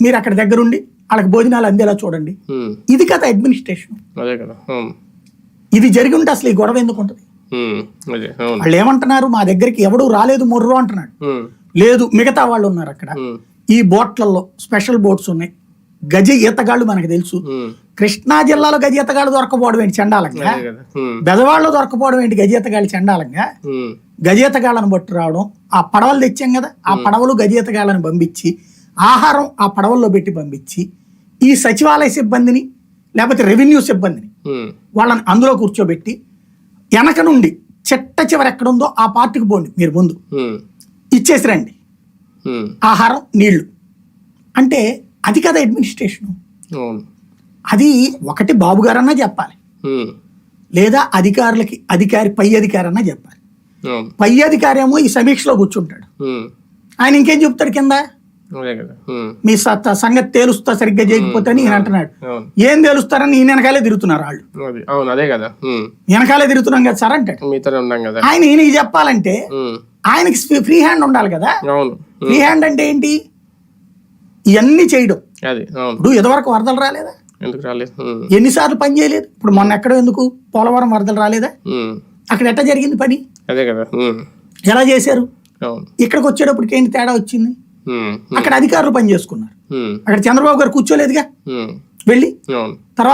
మీరు అక్కడ దగ్గరుండి వాళ్ళకి భోజనాలు అందేలా చూడండి. ఇది కదా అడ్మినిస్ట్రేషన్ అదే కదా అవును ఇది జరిగి ఉంటే అసలు ఈ గొడవ ఎందుకు ఉంటుంది? వాళ్ళు ఏమంటున్నారు మా దగ్గరికి ఎవడు రాలేదు మొర్రు అంటున్నాడు. లేదు మిగతా వాళ్ళు ఉన్నారు అక్కడ. ఈ బోట్లలో స్పెషల్ బోట్స్ ఉన్నాయి. గజ ఈతగాళ్ళు మనకు తెలుసు. కృష్ణా జిల్లాలో గజ ఈతగాళ్ళు దొరకపోవడం ఏంటి చండాలంగా? బెదవాళ్ళు దొరకపోవడం ఏంటి గజ ఈతగాళ్ళు చండాలంగా? ఉమ్, గజేతగాళ్ళను బట్టి రావడం ఆ పడవలు తెచ్చాం కదా ఆ పడవలు గజేతగాళ్ళని పంపించి ఆహారం ఆ పడవల్లో పెట్టి పంపించి ఈ సచివాలయ సిబ్బందిని లేకపోతే రెవెన్యూ సిబ్బందిని వాళ్ళని అందులో కూర్చోబెట్టి వెనక నుండి చెట్ట చివరి ఎక్కడుందో ఆ పార్టీకి పోండి మీరు ముందు. ఉమ్, ఇచ్చేసి రండి ఉమ్, ఆహారం నీళ్ళు. అంటే అది కదా అడ్మినిస్ట్రేషన్. అది ఒకటి బాబు గారన్నా చెప్పాలి. లేదా అధికారులకి అధికారి పై అధికారన్నా చెప్పాలి. పై అధికారి ఏమో ఈ సమీక్షలో కూర్చుంటాడు. ఆయన ఇంకేం చెప్తాడు కింద? మీ సత్తా సంగతి తేలుస్తా సరిగ్గా చేయకపోతే అని ఈయన అంటున్నాడు. ఏం తేలుస్తారని ఈయన వెనకాలే తిరుగుతున్నారు వాళ్ళు. అది అవును అదే కదా. వెనకాలే తిరుగుతున్నాం కదా సార్ అంటాడు. మీతోనే ఉన్నాం కదా. ఆయన ఈయనకి చెప్పాలంటే ఆయనకి ఫ్రీ హ్యాండ్ ఉండాలి కదా. ఫ్రీ హ్యాండ్ అంటే ఏంటి? ఇవన్నీ చేయడం. అది అవును. ఇప్పుడు ఇదివరకు వరదలు రాలేదా? ఎందుకు రాలేదు? ఉమ్, ఎన్నిసార్లు పని చేయలేదు? ఇప్పుడు మొన్న ఎక్కడో ఎందుకు పోలవరం వరదలు రాలేదా? అక్కడ ఎట్ట జరిగింది పని? అదే కదా. ఎలా చేశారు? అవును. ఇక్కడికి వచ్చేటప్పటికి ఏంటి తేడా వచ్చింది? అక్కడ అధికారులు పని చేసుకున్నారు. అక్కడ చంద్రబాబు గారు కూర్చోలేదుగా? వెళ్ళి తర్వాత